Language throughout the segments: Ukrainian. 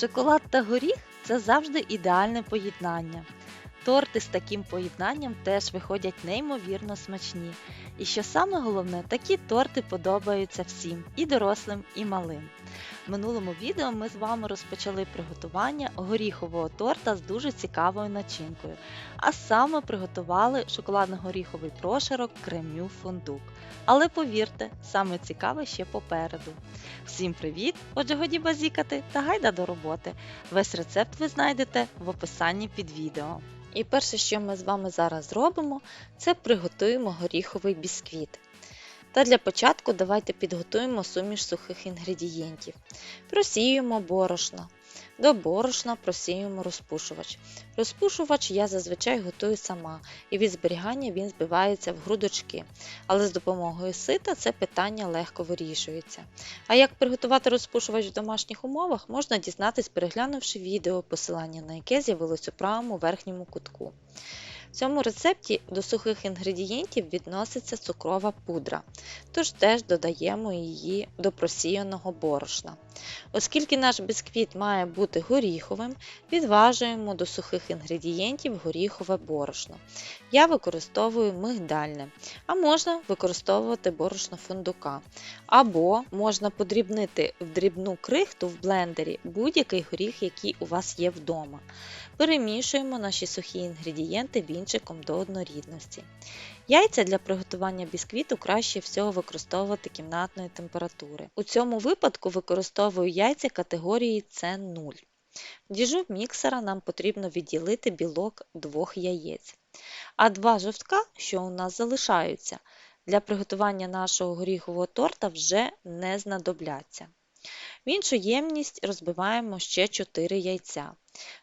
Шоколад та горіх це завжди ідеальне поєднання. Торти з таким поєднанням теж виходять неймовірно смачні. І що саме головне, такі торти подобаються всім і дорослим, і малим. В минулому відео ми з вами розпочали приготування горіхового торта з дуже цікавою начинкою, а саме приготували шоколадно-горіховий прошарок кремню фундук. Але повірте, саме цікаве ще попереду. Всім привіт! Отже, годі базікати та гайда до роботи. Весь рецепт ви знайдете в описанні під відео. І перше, що ми з вами зараз зробимо, це приготуємо горіховий бісквіт. Та для початку давайте підготуємо суміш сухих інгредієнтів. Просіюємо борошно. До борошна просіюємо розпушувач. Розпушувач я зазвичай готую сама, і від зберігання він збивається в грудочки, але з допомогою сита це питання легко вирішується. А як приготувати розпушувач в домашніх умовах, можна дізнатись, переглянувши відео, посилання на яке з'явилось у правому верхньому кутку. В цьому рецепті до сухих інгредієнтів відноситься цукрова пудра, тож теж додаємо її до просіяного борошна. Оскільки наш бісквіт має бути горіховим, відважуємо до сухих інгредієнтів горіхове борошно. Я використовую мигдальне, а можна використовувати борошно фундука. Або можна подрібнити в дрібну крихту в блендері будь-який горіх, який у вас є вдома. Перемішуємо наші сухі інгредієнти вінчиком до однорідності. Яйця для приготування бісквіту краще всього використовувати кімнатної температури. У цьому випадку використовую яйця категорії С0. В діжу міксера нам потрібно відділити білок двох яєць. А два жовтка, що у нас залишаються, для приготування нашого горіхового торта вже не знадобляться. В іншу ємність розбиваємо ще 4 яйця.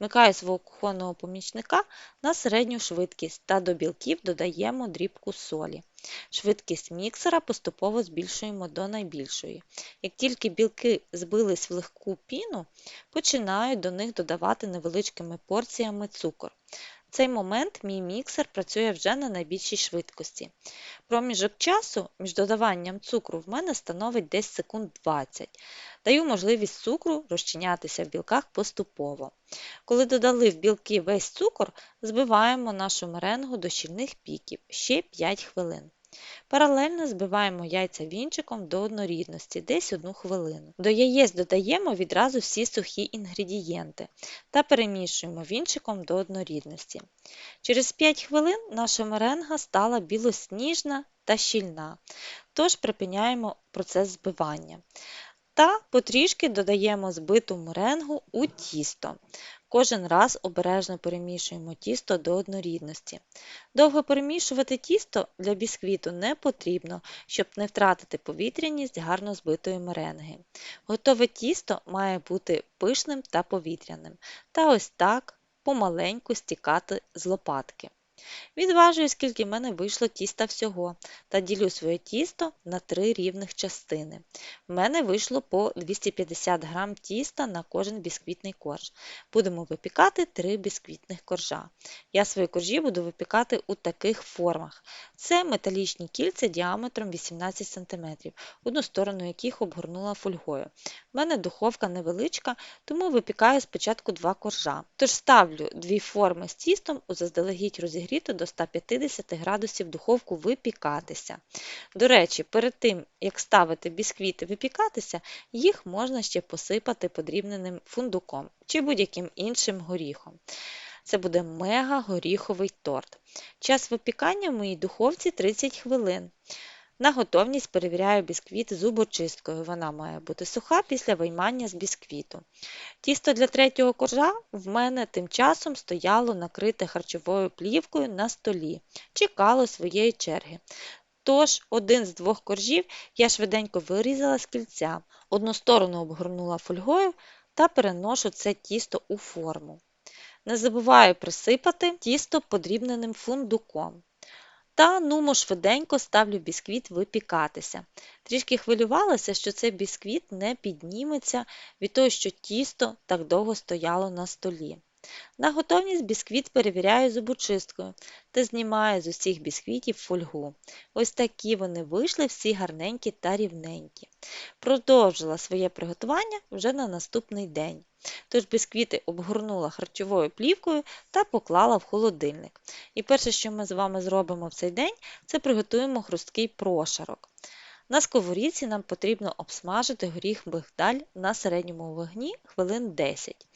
Вмикаю свого кухонного помічника на середню швидкість та до білків додаємо дрібку солі. Швидкість міксера поступово збільшуємо до найбільшої. Як тільки білки збились в легку піну, починаю до них додавати невеличкими порціями цукор. В цей момент мій міксер працює вже на найбільшій швидкості. Проміжок часу між додаванням цукру в мене становить десь секунд 20. Даю можливість цукру розчинятися в білках поступово. Коли додали в білки весь цукор, збиваємо нашу меренгу до щільних піків ще 5 хвилин. Паралельно збиваємо яйця вінчиком до однорідності, десь 1 хвилину. До яєць додаємо відразу всі сухі інгредієнти та перемішуємо вінчиком до однорідності. Через 5 хвилин наша меренга стала білосніжна та щільна, тож припиняємо процес збивання. Та потрішки додаємо збиту меренгу у тісто. Кожен раз обережно перемішуємо тісто до однорідності. Довго перемішувати тісто для бісквіту не потрібно, щоб не втратити повітряність гарно збитої меренги. Готове тісто має бути пишним та повітряним. Та ось так помаленьку стікати з лопатки. Відважую, скільки в мене вийшло тіста всього, та ділю своє тісто на три рівних частини. В мене вийшло по 250 г тіста на кожен бісквітний корж. Будемо випікати три бісквітних коржа. Я свої коржі буду випікати у таких формах. Це металічні кільця діаметром 18 см, одну сторону яких обгорнула фольгою. У мене духовка невеличка, тому випікаю спочатку два коржа. Тож ставлю дві форми з тістом у заздалегідь розігріту до 150 градусів духовку випікатися. До речі, перед тим, як ставити бісквіти випікатися, їх можна ще посипати подрібненим фундуком чи будь-яким іншим горіхом. Це буде мега-горіховий торт. Час випікання в моїй духовці 30 хвилин. На готовність перевіряю бісквіт зубочисткою. Вона має бути суха після виймання з бісквіту. Тісто для третього коржа в мене тим часом стояло накрите харчовою плівкою на столі, чекало своєї черги. Тож, один з двох коржів я швиденько вирізала з кільця, одну сторону обгорнула фольгою та переношу це тісто у форму. Не забуваю присипати тісто подрібненим фундуком. Та нумо швиденько ставлю бісквіт випікатися. Трішки хвилювалася, що цей бісквіт не підніметься від того, що тісто так довго стояло на столі. На готовність бісквіт перевіряю зубочисткою та знімаю з усіх бісквітів фольгу. Ось такі вони вийшли всі гарненькі та рівненькі. Продовжила своє приготування вже на наступний день. Тож бісквіти обгорнула харчовою плівкою та поклала в холодильник. І перше, що ми з вами зробимо в цей день, це приготуємо хрусткий прошарок. На сковорідці нам потрібно обсмажити горіх мигдаль на середньому вогні хвилин 10.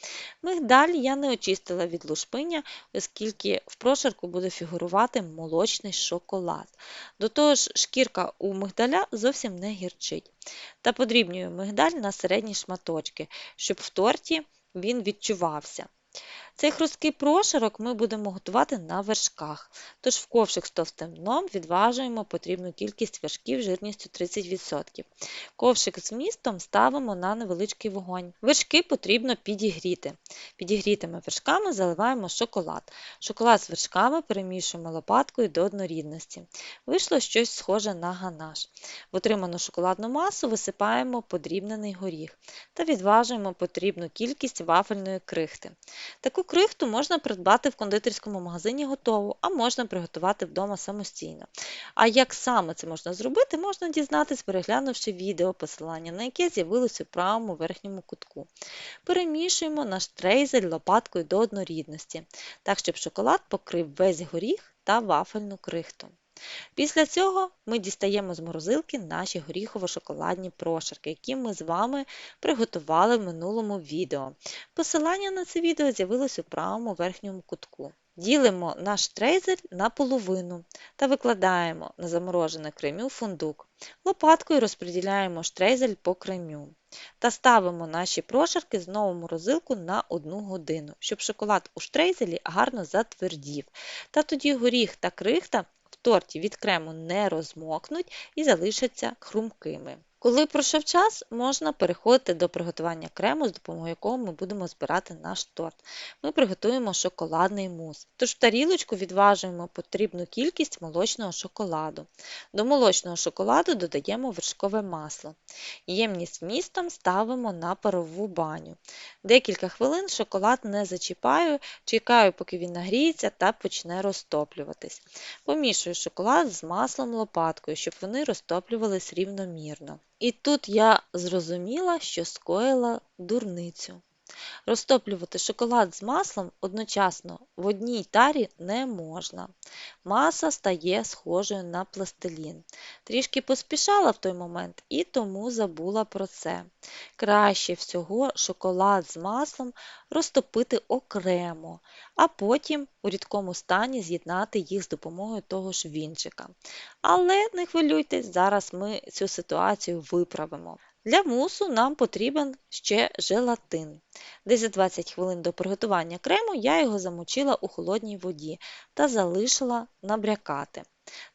Мигдаль я не очистила від лушпиня, оскільки в прошарку буде фігурувати молочний шоколад. До того ж, шкірка у мигдаля зовсім не гірчить. Та подрібнюю мигдаль на середні шматочки, щоб в торті він відчувався. Цей хрусткий прошарок ми будемо готувати на вершках. Тож в ковшик з товстим дном відважуємо потрібну кількість вершків жирністю 30%. Ковшик з містом ставимо на невеличкий вогонь. Вершки потрібно підігріти. Підігрітими вершками заливаємо шоколад. Шоколад з вершками перемішуємо лопаткою до однорідності. Вийшло щось схоже на ганаш. В отриману шоколадну масу висипаємо подрібнений горіх та відважуємо потрібну кількість вафельної крихти. Таку Таку крихту можна придбати в кондитерському магазині готову, а можна приготувати вдома самостійно. А як саме це можна зробити, можна дізнатись, переглянувши відео, посилання на яке з'явилося у правому верхньому кутку. Перемішуємо наш трейзель лопаткою до однорідності, так щоб шоколад покрив весь горіх та вафельну крихту. Після цього ми дістаємо з морозилки наші горіхово-шоколадні прошарки, які ми з вами приготували в минулому відео. Посилання на це відео з'явилось у правому верхньому кутку. Ділимо наш трейзер на половину та викладаємо на заморожене кремю фундук. Лопаткою розподіляємо штрейзель по кремю. Та ставимо наші прошарки знову в морозилку на 1 годину, щоб шоколад у штрейзелі гарно затвердів. Та тоді горіх та крихта торті від крему не розмокнуть і залишаться хрумкими. Коли пройшов час, можна переходити до приготування крему, з допомогою якого ми будемо збирати наш торт. Ми приготуємо шоколадний мус. Тож в тарілочку відважуємо потрібну кількість молочного шоколаду. До молочного шоколаду додаємо вершкове масло. Ємність містом ставимо на парову баню. Декілька хвилин шоколад не зачіпаю, чекаю, поки він нагріється та почне розтоплюватись. Помішую шоколад з маслом лопаткою, щоб вони розтоплювались рівномірно. І тут я зрозуміла, що скоїла дурницю. Розтоплювати шоколад з маслом одночасно в одній тарі не можна. Маса стає схожою на пластилін. Трішки поспішала в той момент і тому забула про це. Краще всього шоколад з маслом розтопити окремо, а потім у рідкому стані з'єднати їх з допомогою того ж вінчика. Але не хвилюйтесь, зараз ми цю ситуацію виправимо. Для мусу нам потрібен ще желатин. Десь за 20 хвилин до приготування крему я його замочила у холодній воді та залишила набрякати.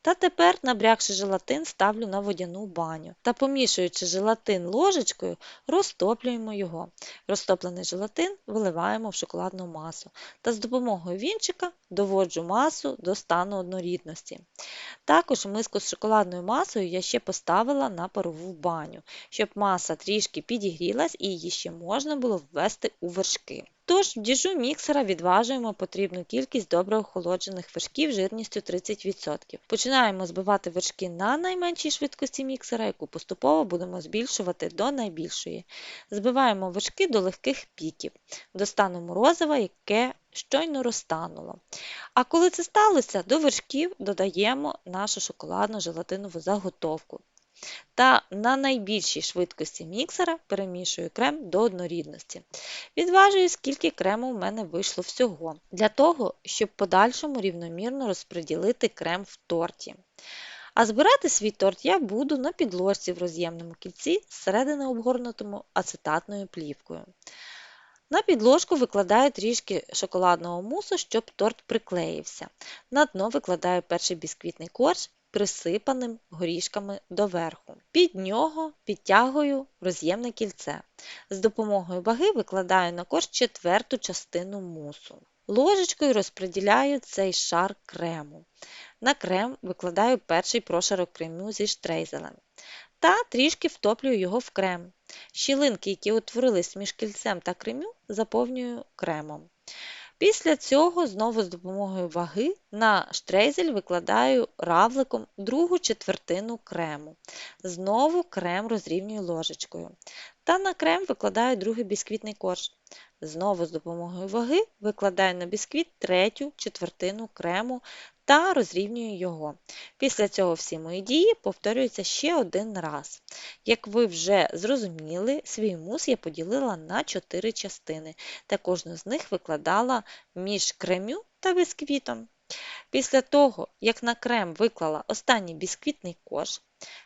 Та тепер, набрякши желатин, ставлю на водяну баню та, помішуючи желатин ложечкою, розтоплюємо його. Розтоплений желатин виливаємо в шоколадну масу та з допомогою вінчика доводжу масу до стану однорідності. Також миску з шоколадною масою я ще поставила на парову баню, щоб маса трішки підігрілась і її ще можна було ввести у вершки. Тож в діжу міксера відважуємо потрібну кількість добре охолоджених вершків жирністю 30%. Починаємо збивати вершки на найменшій швидкості міксера, яку поступово будемо збільшувати до найбільшої. Збиваємо вершки до легких піків, до стану морозива, яке щойно розтануло. А коли це сталося, до вершків додаємо нашу шоколадну желатинову заготовку та на найбільшій швидкості міксера перемішую крем до однорідності. Відважую, скільки крему в мене вийшло всього, для того, щоб подальшому рівномірно розподілити крем в торті. А збирати свій торт я буду на підложці в роз'ємному кільці, зсередини обгорнутому ацетатною плівкою. На підложку викладаю трішки шоколадного мусу, щоб торт приклеївся. На дно викладаю перший бісквітний корж присипаним горішками доверху. Під нього підтягую роз'ємне кільце. З допомогою ваги викладаю на корж четверту частину мусу. Ложечкою розподіляю цей шар крему. На крем викладаю перший прошарок крему зі штрейзелем та трішки втоплюю його в крем. Щілинки, які утворились між кільцем та кремю, заповнюю кремом. Після цього знову з допомогою ваги на штрейзель викладаю равликом другу четвертину крему. Знову крем розрівнюю ложечкою. Та на крем викладаю другий бісквітний корж. Знову з допомогою ваги викладаю на бісквіт третю четвертину крему та розрівнюю його. Після цього всі мої дії повторюються ще один раз. Як ви вже зрозуміли, свій мус я поділила на 4 частини та кожну з них викладала між кремю та бісквітом. Після того, як на крем виклала останній бісквітний кош,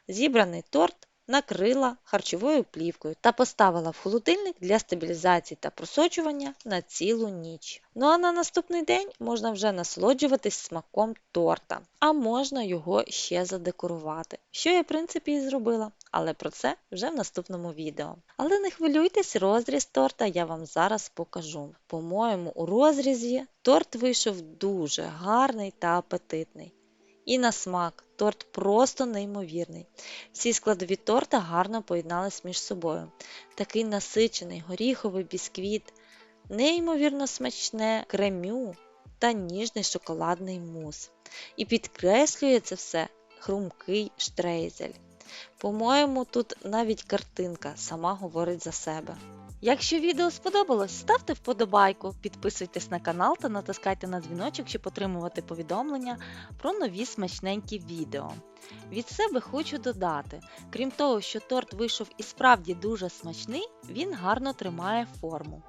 зібраний торт накрила харчовою плівкою та поставила в холодильник для стабілізації та просочування на цілу ніч. Ну а на наступний день можна вже насолоджуватись смаком торта, а можна його ще задекорувати, що я в принципі і зробила, але про це вже в наступному відео. Але не хвилюйтесь, розріз торта я вам зараз покажу. По-моєму, у розрізі торт вийшов дуже гарний та апетитний. І на смак торт просто неймовірний. Всі складові торта гарно поєднались між собою. Такий насичений горіховий бісквіт, неймовірно смачне кремю та ніжний шоколадний мус. І підкреслює це все хрумкий штрейзель. По-моєму, тут навіть картинка сама говорить за себе. Якщо відео сподобалось, ставте вподобайку, підписуйтесь на канал та натискайте на дзвіночок, щоб отримувати повідомлення про нові смачненькі відео. Від себе хочу додати, крім того, що торт вийшов і справді дуже смачний, він гарно тримає форму.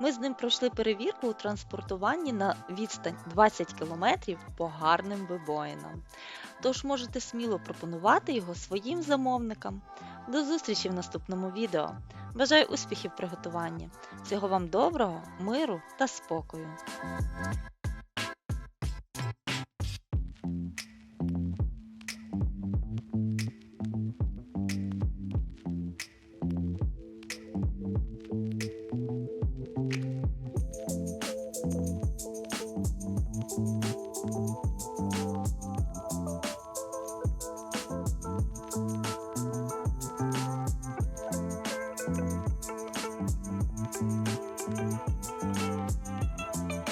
Ми з ним пройшли перевірку у транспортуванні на відстань 20 км по гарним вибоїнам. Тож можете сміло пропонувати його своїм замовникам. До зустрічі в наступному відео! Бажаю успіхів приготування! Всього вам доброго, миру та спокою. Thank you.